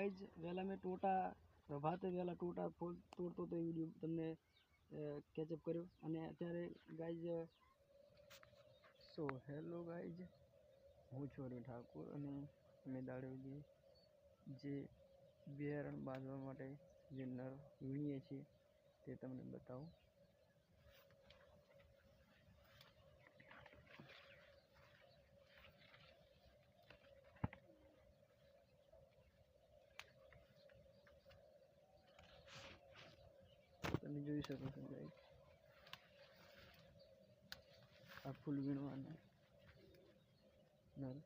Guys વહેલા મેં ટોટા પ્રભાતે વહેલા ટોટા તોડતો તો એ વીડિયો તમને કેચઅપ કર્યો. અને અત્યારે ગાઈઝ સો હેલો ગાઈઝ હું છું ઠાકુર અને અમે દાડેજી જે બિયારણ બાંધવા માટે જે નર વીણીએ છીએ તે તમને બતાવું. તમે જોઈ શકો છો ગાઈઝ આ ફૂલ વીણવાનું નર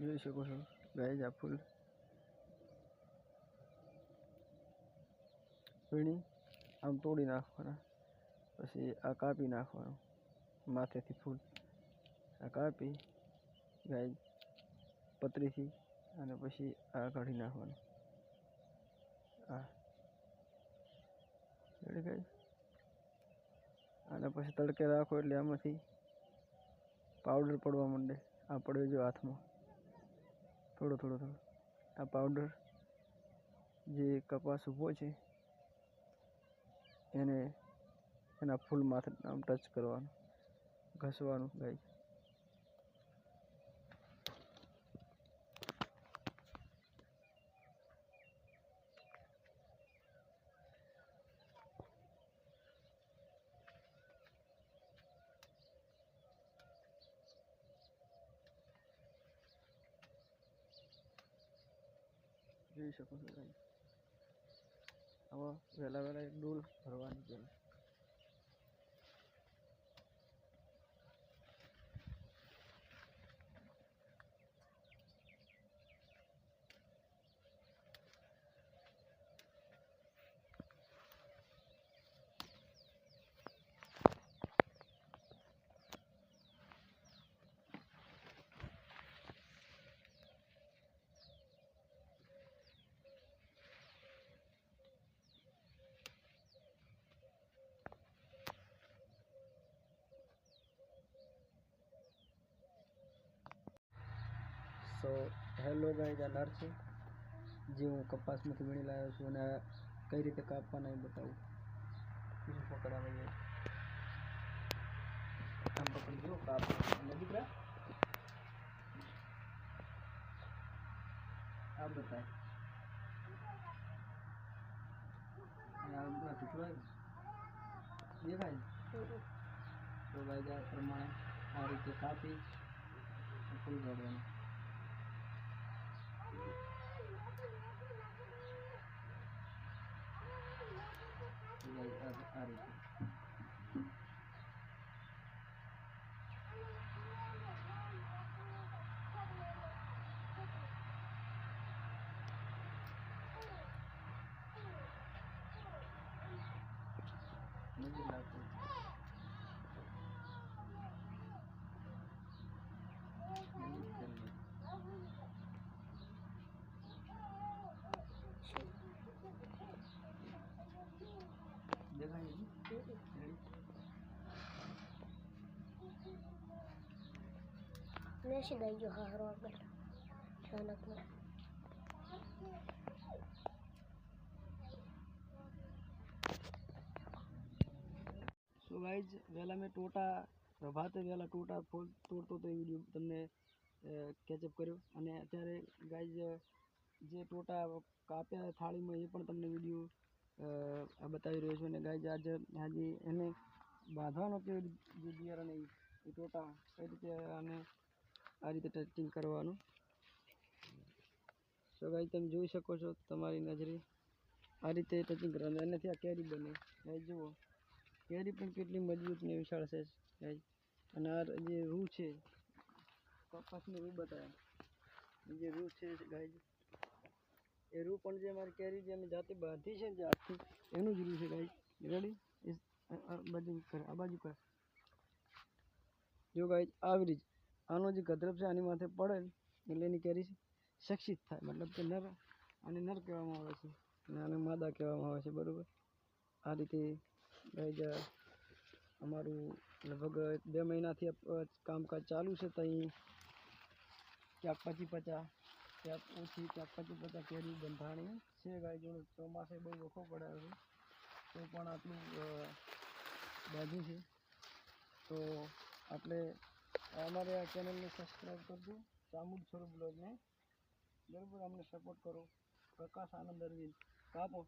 જોઈ શકો છો. ગાઈઝ આ ફૂલ વીણી, આમ તોડી નાખવાના. પછી આ કાપી નાખવાનું. માથેથી ફૂલ આ કાપી ગાય પતરીથી અને પછી આ કાઢી નાખવાનું. આ. ગાય અને પછી તડકે રાખો એટલે આમાંથી પાવડર પડવા માંડે. આ પડે જો હાથમાં. થોડો થોડો થોડો. આ પાવડર જે કપાસ ઊભો છે, એને, એના ફૂલ માથે આમ ટચ કરવાનું, ઘસવાનું ગાય જોઈ શકો છો ગાય આવા વહેલા વહેલા એક ડોલ ભરવાની પહેલાં સો હેલો ગાઈઝ આ નર છે. જે હું કપાસમાંથી વીણી લાવ્યો છું અને કઈ રીતે કાપવાના એ બતાવું. બીજું પકડાવે જાય આમ પકડી જો કાપ. દીકરા આ બતાય. આ બધા ટુકડા દેખાય તો ભાઈ, આ પ્રમાણે આ રીતે કાપી ફૂલ કાઢવાનું Like, આ આ રીતે નજીક લાગતું નજીક કરી લે. દેખાય સો ગાઈઝ, વહેલા મેં ટોટા પ્રભાતે વહેલા ટોટા તોડતો તો એ વીડિયો તમને કેચઅપ કર્યો. અને અત્યારે ગાઈઝ, જે ટોટા કાપ્યા થાળીમાં એ પણ તમને વીડિયો બતાવી રહ્યો છું. અને ગાઈઝ, આજે આજે એને બાંધવાનો કેવી જે બિયારણ એ ટોટા કઈ રીતે આને આ રીતે ટચિંગ કરવાનું. સો ગાઈઝ, તમે જોઈ શકો છો તમારી નજરે, આ રીતે ટચિંગ કરવાનું. એનાથી આ કેરી બને. ગાઈઝ, જુઓ. કેરી પણ કેટલી મજબૂત ને વિશાળ છે અને આ જે રૂ છે કપાસની રૂ બતાવે. જે રૂ છે ગાય એ રૂ પણ જે અમારી કેરી જે જાતે બાંધી છે જે આખી, એનું જ રૂ છે ગાય રેડી બાજુ કરે, આ બાજુ કરે. જો ગાય આવી રીત, આનો જે ગધરપ છે, આની માથે પડે એટલે એની કેરી શિક્ષિત થાય, મતલબ કે નર, આને નર કહેવામાં આવે છે, અને આને માદા કહેવામાં આવે છે, બરાબર? આ રીતે ગાય અમારું લગભગ બે મહિનાથી કામકાજ ચાલુ છે ત્યાં ક્યાંક પચી પચાસ, ક્યાંક ઓછી, ક્યાંક પચી પચાસ કેરી બંધાણી છે ગાય જોડે ચોમાસે બહુ વખો પડાયો છે. તો પણ આટલું બાજુ છે. તો આપણે અમારે આ ચેનલને સબસ્ક્રાઈબ કરજો. ચામુંડ સ્વરૂપ બ્લોગને બરાબર અમને સપોર્ટ કરો. પ્રકાશ આનંદ અરવિંદ. કાપો.